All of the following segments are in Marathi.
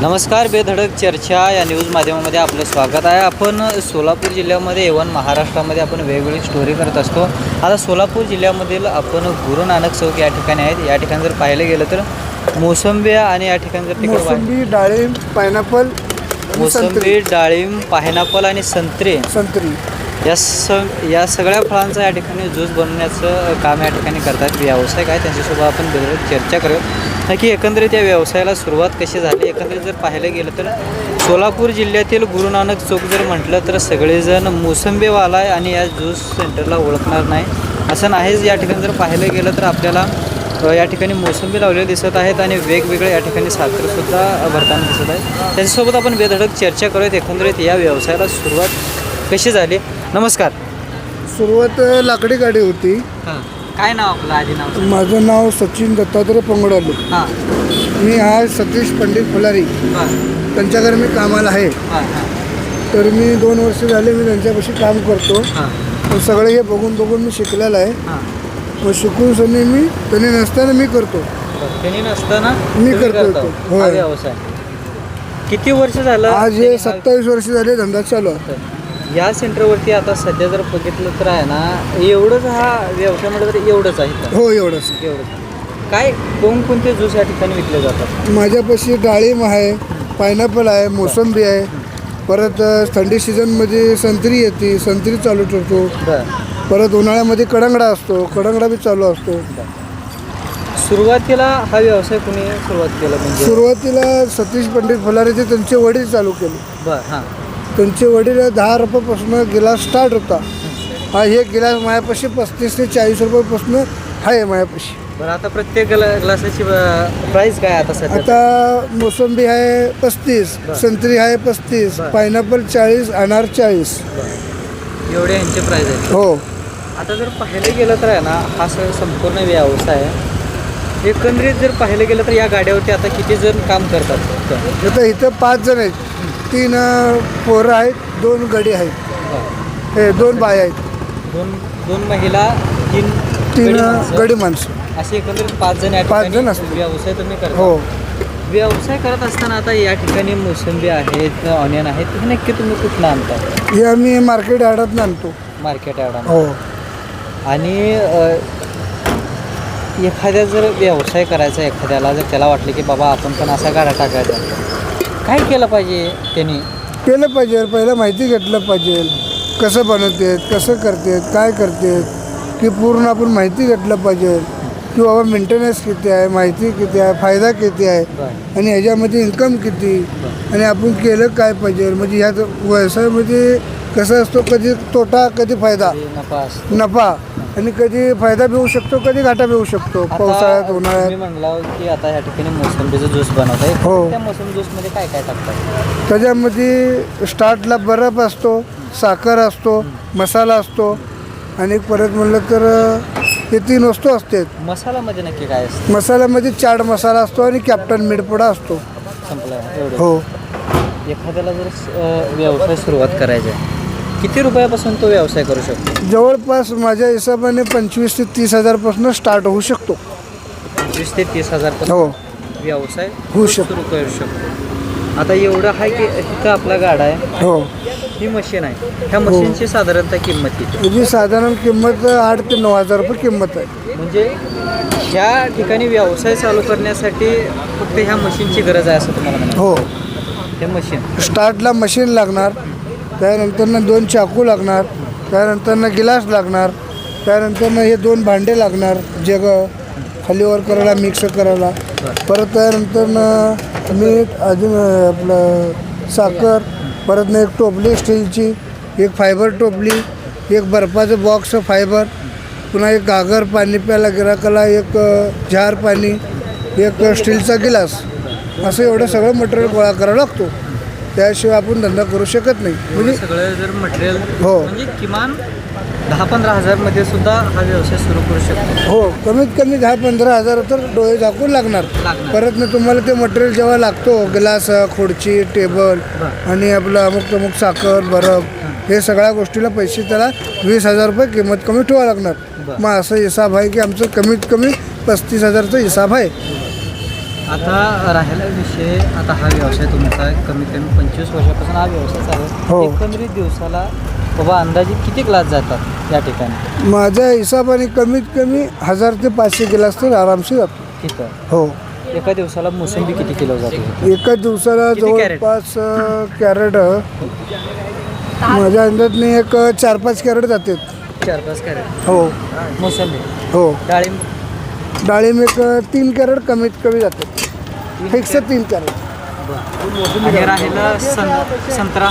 नमस्कार बेधडक चर्चा या न्यूज माध्यमामध्ये आपलं स्वागत आहे. आपण सोलापूर जिल्ह्यामध्ये एवन महाराष्ट्रामध्ये आपण वेगवेगळी स्टोरी करत असतो. आता सोलापूर जिल्ह्यामधील आपण गुरु नानक चौक या ठिकाणी आहेत. या ठिकाणी जर पाहिलं गेलं तर मोसंबी आणि या ठिकाणी जर मोसंबी डाळिंब पायनॅपल मोसंबी डाळिंब पायनॅपल आणि संत्रे. संत्री. या स या सगळ्या फळांचा या ठिकाणी ज्यूस बनवण्याचं काम या ठिकाणी करतात. व्यावसायिक आहे. त्यांच्यासोबत आपण बेधडक चर्चा करूया. नक्की एकंदरीत या व्यवसायाला सुरुवात कशी झाली? एकंदरीत जर पाहायला गेलं तर सोलापूर जिल्ह्यातील गुरु नानक चौक जर म्हटलं तर सगळेजण मोसंबीवाला आहे आणि या ज्यूस सेंटरला ओळखणार नाही. असं नाहीच या ठिकाणी जर पाहायला गेलं तर आपल्याला या ठिकाणी मोसंबी लावलेले दिसत आहेत आणि वेगवेगळे या ठिकाणी साखरसुद्धा भरताना दिसत आहे त्याच्यासोबत आपण बेधडक चर्चा करूयात. एकंदरीत या व्यवसायाला सुरुवात कशी झाली? नमस्कार. सुरुवात लाकडी गाडी होती. हां. काय नाव आपलं आधी नाव? माझं नाव सचिन दत्तात्रय पंगडवाले हां. मी आहे सतीश पंडित फुलारी. त्यांच्या घरी मी कामाला आहे. हां हां. तर मी दोन वर्ष झाले मी त्यांच्यापाशी काम करतो. हां. तर सगळे हे बघून बघून मी शिकलेला आहे. हां. मग शिकून सनी मी त्यांनी नसताना मी करतो. त्यांनी नसताना मी तुम्ही करतो. हा. व्यवसाय. किती वर्ष झालं? आज हे सत्तावीस वर्ष झाले धंदा चालू आहे. या सेंटरवरती आता सध्या जर बघितलं तर आहे ना एवढंच हा व्यवसाय म्हटलं तर एवढंच आहे. हो एवढंच. एवढंच. काय कोणकोणते ज्यूस या ठिकाणी विकले जातात? माझ्यापाशी डाळिंब आहे पायनॅपल आहे मोसंबी आहे परत थंडी सीझनमध्ये संत्री येते संत्री चालू ठेवतो. परत उन्हाळ्यामध्ये कडंगडा असतो कडंगडा बी चालू असतो. सुरुवातीला हा व्यवसाय कुणी सुरुवात केला म्हणजे? सुरुवातीला सतीश पंडित फुलारीचे त्यांचे वडील चालू केले. बर हां. त्यांचे वडील दहा रुपयापासून गिलास स्टार्ट होता. हा हे गिलास मायापाशी पस्तीस ते चाळीस रुपयापासून आहे मायापाशी बरं आता प्रत्येक ग्ला ग्लासाची प्राईस काय आता सध्या? आता मोसंबी आहे पस्तीस संत्री आहे पस्तीस बरं. पायनॅपल चाळीस अनार चाळीस. एवढे यांचे प्राईस आहेत. हो. आता जर पाहिलं गेलं तर आहे ना हा संपूर्ण व्यवसाय आहे एकंदरीत जर पाहिलं गेलं तर या गाड्यावरती आता किती जण काम करतात? आता इथं पाच जण आहेत. तीन पोरं आहेत दोन गडी आहेत. हे दोन बाय आहेत. दोन दोन महिला तीन तीन गडी माणसं. असे एकंदरीत पाच जण या पाच जण असतात. व्यवसाय तुम्ही करता? हो. व्यवसाय करत असताना आता या ठिकाणी मोसंबी आहेत ऑनियन आहेत हे नक्की तुम्ही कुठनं आणता? हे आम्ही मार्केट यार्डात आणतो. हो मार्केट यार्डामध्ये आणि अ, एखाद्या जर व्यवसाय करायचा एखाद्याला जर त्याला वाटलं की बाबा आपण पण असा गाडा टाकायचा काय केलं पाहिजे त्यांनी? केलं पाहिजे पहिलं माहिती घेतलं पाहिजे. कसं बनवतात कसं करतात काय करतात की पूर्ण आपण माहिती घेतलं पाहिजे. की बाबा मेंटेनन्स किती आहे माहिती किती आहे फायदा किती आहे आणि ह्याच्यामध्ये इन्कम किती आणि आपण केलं काय पाहिजे. म्हणजे ह्या व्यवसायामध्ये कसं असतो कधी तोटा कधी फायदा? नफा असतो. नफा. आणि कधी फायदा बी होऊ शकतो कधी घाटा बी होऊ शकतो आता पावसाळ्यात उन्हाळ्यात? म्हणला की आता या ठिकाणी मोसंबीचा ज्यूस बनवताय. हो. त्या मोसंबी ज्यूसमध्ये काय काय टाकतात? त्याच्यामध्ये स्टार्टला बर्फ असतो साखर असतो मसाला असतो. आणि परत म्हणलं तर अ, हे तीन वस्तू असतात. मसाल्यामध्ये नक्की काय असतं? मसाल्यामध्ये चाट मसाला असतो आणि कॅप्टन मिडपुडा असतो. संपलं. एवढं. हो. एखाद्याला जर अ, व्यवसाय सुरुवात करायचा आहे किती रुपयापासून तो व्यवसाय करू शकतो? जवळपास माझ्या हिशोबाने पंचवीस ते तीस हजारपासून स्टार्ट होऊ शकतो. वीस ते तीस हजार हो. व्यवसाय होऊ शकतो. सुरू करू शकतो. आता एवढं आहे की इथं आपला गाडा आहे. हो. ही मशीन आहे. ह्या मशीनची साधारणतः किंमत किती? साधारण किंमत आठ ते नऊ हजार रुपये किंमत आहे. म्हणजे ह्या ठिकाणी व्यवसाय चालू करण्यासाठी फक्त ह्या मशीनची गरज आहे असं तुम्हाला हो. हे मशीन. स्टार्टला मशीन लागणार. त्यानंतरनं दोन चाकू लागणार त्यानंतरनं गिलास लागणार त्यानंतरनं हे दोन भांडे लागणार जग खालीवर करायला मिक्स करायला. परत त्यानंतरनं मीठ अजून आपलं साखर परत एक टोपली स्टीलची एक फायबर टोपली एक बर्फाचं बॉक्स फायबर पुन्हा एक गागर पाणी प्यायला गिराकाला एक झार पाणी एक स्टीलचा गिलास. असं एवढं सगळं मटेरियल गोळा करावं लागतो. त्याशिवाय आपण धंदा करू शकत नाही. म्हणजे सगळं जर मटेरियल हो. म्हणजे किमान दहा पंधरा हजारमध्ये सुद्धा हा व्यवसाय सुरू करू शकतो. हो कमीत कमी दहा पंधरा हजार तर डोळे झाकून लागणार. लागणार. परत ना तुम्हाला ते मटेरियल जेव्हा लागतो ग्लास खुर्ची टेबल आणि आपलं अमुक तमुक साखर बरफ हे सगळ्या गोष्टीला पैसे त्याला वीस हजार रुपये किंमत कमी ठेवावं लागणार. बरं. मग असं हिसाब आहे की आमचं कमीत कमी पस्तीस हजारचा हिसाब आहे. आता राहिला विषय आता हा व्यवसाय तुमचा आहे. कमीत कमी पंचवीस वर्षापासून हा व्यवसाय चालू हो. आहे एकंदरीत दिवसाला बाबा अंदाजे किती क्लास जातात या ठिकाणी? माझ्या हिशोबाने कमीत कमी हजार ते पाचशे गिलास तर आरामशीर जातो. तिथं हो. एका दिवसाला मोसंबी किती किलो जाते एका दिवसाला किती कॅरेट? जवळपास अं, कॅरेट माझ्या अंदाजने एक चार पाच कॅरेट जातात. चार पाच कॅरेट. हो. मोसंबी? हो. डाळिंब? डाळिंब एक तीन कॅरेट कमीत कमी जातात फिक्स तीन कॅरेट. आणि राहिलं सं- संत्रा?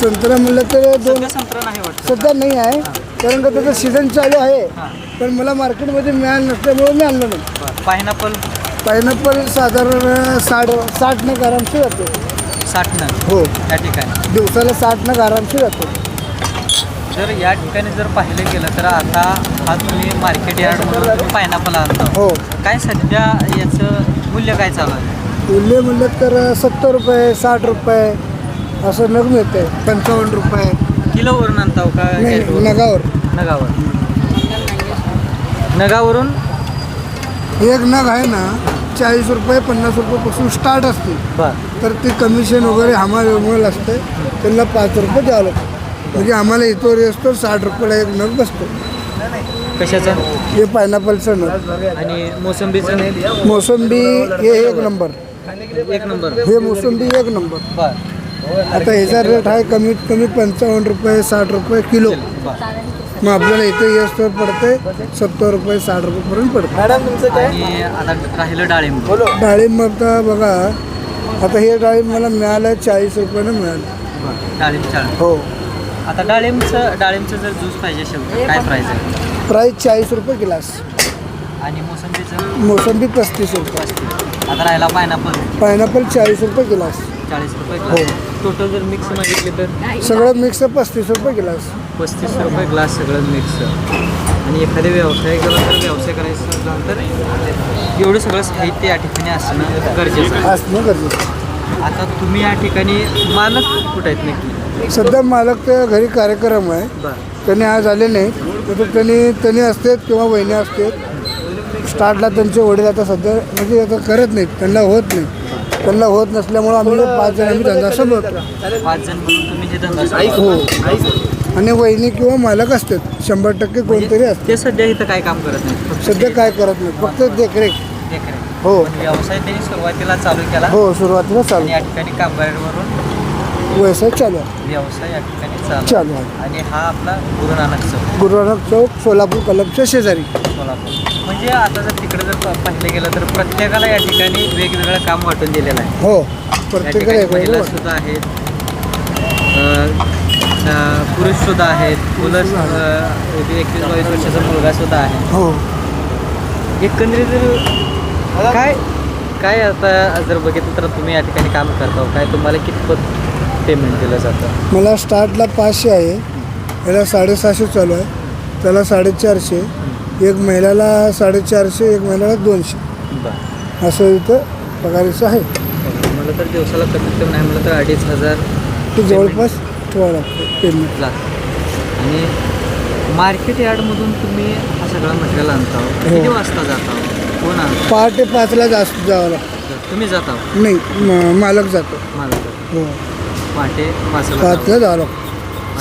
संत्रा म्हणलं तर दोन सध्या संत्रा नाही वाटत. सध्या नाही आहे. कारण का त्याचं सीझन चालू आहे. पण मला मार्केटमध्ये मिळालं नसल्यामुळे मी आणलं नाही. पायनॅपल पायनॅपल साधारण साठ साठ नग आरामशीर जातो. साठ नग हो. या ठिकाणी. दिवसाला साठ नग आरामशीर जातो. जर या ठिकाणी जर पाहिलं गेलं तर आता हा तुम्ही मार्केट यार्डमधून पायनॅपल आणता. हो. काय सध्या याचं मूल्य काय चालू आहे? उल्ले म्हणलं तर सत्तर रुपये साठ रुपये असं नग मिळते पंचावन्न रुपये. किलोवरून आणता हो का? नाही? नगावर. नगावर. नगावरून? एक नग आहे ना चाळीस रुपये पन्नास रुपयापासून स्टार्ट असते. बर. तर ते कमिशन वगैरे वेगवेगळं असते त्यांना पाच रुपये द्यावं लागतं. म्हणजे आम्हाला इथवर असतो साठ रुपयाला एक नग बसतो. कशाचं? हे पायनॅपलचं नग. आणि मोसंबीचं? मोसंबी हे एक नंबर. एक नंबर. हे मोसंबी एक नंबर. बर. आता ह्याचा रेट आहे कमीत कमी पंचावन्न रुपये साठ रुपये किलो. मग आपल्याला इथे येस तर पडते सत्तर रुपये साठ रुपयेपर्यंत पडते मॅडम तुमचं आणि आता राहिलं डाळिंब. डाळिंब आता बघा आता हे डाळिंब मला मिळालं चाळीस रुपयानं मिळालं. डाळिंब हो. आता डाळिंबचं डाळिंबचं जर ज्यूस पाहिजे असेल तर काय प्राईस आहे? प्राईस चाळीस रुपये गिलास. आणि मोसंबीचं? मोसंबी पस्तीस रुपये. पस्तीस. आता राहिला पायनॅपल पायनॅपल चाळीस रुपये गिलास. चाळीस रुपये हो. टोटल जर मिक्स मागितले तर? सगळं मिक्स पस्तीस रुपये गिलास. पस्तीस रुपये ग्लास सगळं मिक्स आणि एखादे व्यवसाय केला तर व्यवसाय करायचं झालं तर एवढं सगळं साहित्य या ठिकाणी असणं गरजेचं आहे. असणं गरजेचं आता तुम्ही या ठिकाणी मालक कुठं आहेत नक्की? सध्या मालक तर घरी कार्यक्रम आहे. त्यांनी आज आले नाहीत. तर त्यांनी त्यांनी असतात किंवा वहिनी असतात. स्टार्टला त्यांचे वडील आता सध्या म्हणजे आता करत नाहीत. त्यांना होत नाही. त्यांना होत नसल्यामुळं आम्ही पाच जण आम्ही धंदा सांभाळतो. पाच जण म्हणून तुम्ही जे धंदा सांभाळता. हो आणि वहिनी किंवा मालक असतात. शंभर टक्के कोणतरी असते ते सध्या इथं काय काम करत नाही सध्या काय करत नाही फक्त देखरेख. देखरेख. हो. पण व्यवसाय त्यांनी सुरुवातीला चालू केला. हो सुरुवातीला चालू. या ठिकाणी कामगारवरून व्यवसाय चालू आहे. व्यवसाय या ठिकाणी चालू चालू आहे. आणि हा आपला गुरु नानक चौक. गुरु नानक चौक सोलापूर कलमच्या शेजारी. सोलापूर. म्हणजे आता जर तिकडे जर प- पाहिलं गेलं तर प्रत्येकाला या ठिकाणी वेगवेगळं काम वाटून दिलेलं आहे. हो या प्रत्येकाला ठिकाणी एक महिला सुद्धा आहेत. पुरुष सुद्धा आहेत. मुलं अ, एकवीस बावीस वर्षाचा मुलगा सुद्धा आहे. हो. एकंदरीत जर काय काय आता जर बघितलं तर तुम्ही या ठिकाणी काम करता हो, काय तुम्हाला कितपत पेमेंट दिलं जातं. मला स्टार्टला पाचशे आहे. याला साडेसहाशे चालू आहे. त्याला साडेचारशे. एक महिन्याला साडेचारशे एक महिन्याला दोनशे. बरं. असं इथं पगारीचं आहे. मला तर दिवसाला कमीत कमी नाही म्हणलं तर अडीच हजार ते जवळपास ठेवावं लागतं पेमेंट लागतं. आणि मार्केट यार्डमधून तुम्ही हा सगळा मटेरियल आणता हो. किती हो. वाजता जाता हो? कोण आणतं? पहाटे पाचला जास्त जावं लागतं. तुम्ही जाता हो? नाही म- मालक जातो. मला तर हो. पहाटे पाचला लागतं.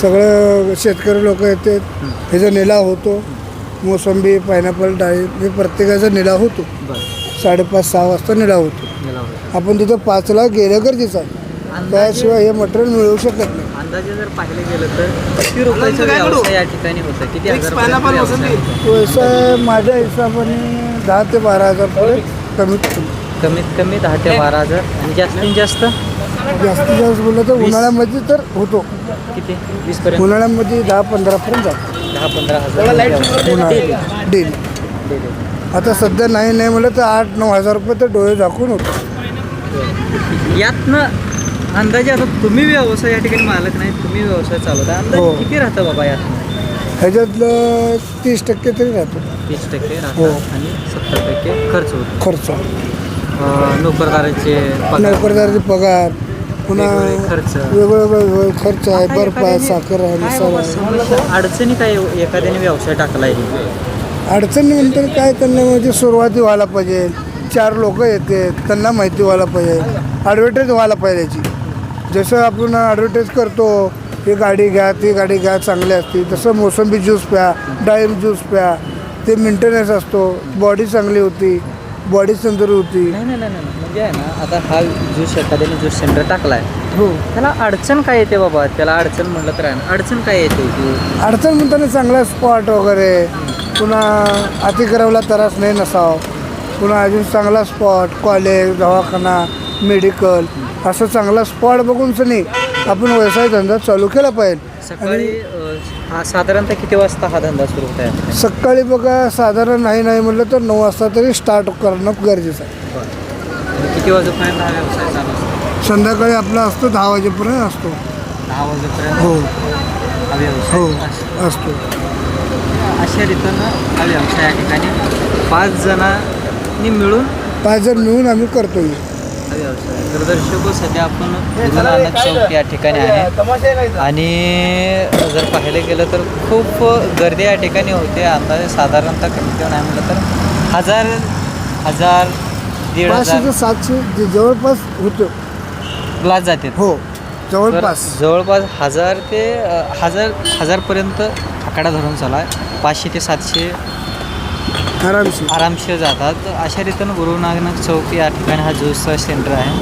सगळं शेतकरी लोक येतात ह्याचा निलाव होतो. मोसंबी पायनॅपल डाळिंब हे प्रत्येकाचा निलाव होतो. बरं. साडेपाच सहा वाजता निलाव होतो. गेला होता. आपण तिथं पाचला गेलं गरजेचं आहे. त्याशिवाय हे मटेरियल मिळू शकत नाही. अंदाजे जर पाहिलं गेलं तर किती रुपयाचा व्यवसाय या ठिकाणी होतं किती हजार रुपयाचा व्यवसाय होतो? व्यवसाय माझ्या हिशोबाने दहा ते बारा हजार पर्यंत कमीत कमी. कमीत कमी दहा ते बारा हजार. आणि जास्तीत जास्त? जास्तीत जास्त बोललं तर. उन्हाळ्यामध्ये तर होतो. किती? वीस पर्यंत? उन्हाळ्यामध्ये दहा पंधरापर्यंत जातो. दहा पंधरा हजार. डेली. आता सध्या नाही नाही म्हणलं तर आठ नऊ हजार रुपये तर डोळे झाकून होतो. यातनं अंदाजे आता तुम्ही व्यवसाय या ठिकाणी मालक नाही तुम्ही व्यवसाय चालवता. अंदाजे हो. किती राहतं बाबा यातनं? ह्याच्यातलं तीस टक्के तरी राहतो. तीस टक्के हो. राहतात आणि सत्तर टक्के खर्च होतो. खर्च. अं, नोकरदाराचे पगार. नोकरदाराचे पगार. पुन्हा वेगवेगळे खर्च. वेगवेगळे खर्च आहे बर्फ आहे साखर आहे काय बाबा आहे. अडचणी काय एखाद्याने व्यवसाय टाकला आहे अडचणीनंतर काय त्यांना म्हणजे सुरुवाती व्हायला पाहिजे चार लोक येते त्यांना माहिती व्हायला पाहिजे ॲडव्हर्टाईज व्हायला पाहिजे याची. जसं आपण ॲडव्हर्टाईज करतो ही गाडी घ्या ती गाडी घ्या चांगली असते तसं मोसंबी ज्यूस प्या डाळिंब ज्यूस प्या ते मेंटेनन्स असतो बॉडी चांगली होती बॉडी तंदुरुस्त होती. नाही नाही नाही नाही. म्हणजे आहे ना आता हा ज्यूस एखाद्याने ज्यूस सेंटर टाकलाय. हो. त्याला अडचण काय येते बाबा? त्याला अडचण म्हटलं तर आहे ना अडचण काय येते की? अडचण म्हणताना चांगला स्पॉट वगैरे पुन्हा अतिक्रमला त्रास नाही नसावं. पुन्हा अजून चांगला स्पॉट कॉलेज दवाखाना मेडिकल असं चांगला स्पॉट बघून नाही आपण व्यवसाय धंदा चालू केला पाहिजे. सकाळी हा साधारणतः किती वाजता हा धंदा सुरू होत आहे सकाळी बघा साधारण नाही नाही म्हटलं तर नऊ वाजता तरी स्टार्ट करणं गरजेचं आहे. आणि किती वाजेपर्यंत हा व्यवसाय चालू असतो? संध्याकाळी आपला असतो दहा वाजेपर्यंत असतो. दहा वाजेपर्यंत? हो. हा व्यवसाय हो असतो. असतो. अशा रीतीनं हा व्यवसाय या ठिकाणी पाच जणांनी मिळून पाच जण मिळून आम्ही करतोय. हा व्यवसाय तर दर्शको सध्या आपण नानक चौक या ठिकाणी आहे. आणि जर पाहायला गेलं तर खूप गर्दी या ठिकाणी होते. अंदाजे साधारणतः कमी कमी नाही म्हटलं तर हजार हजार दीड हजार ते सातशे जे जवळपास होतं. ग्लास जाते. हो जवळपास. जवळपास हजार ते हजार हजारपर्यंत आकडा धरून चालू. आहे पाचशे ते सातशे आरामशीर. आरामशीर जातात. अशा रीतीनं गुरु नानक चौक या ठिकाणी हा ज्यूसचा सेंटर आहे.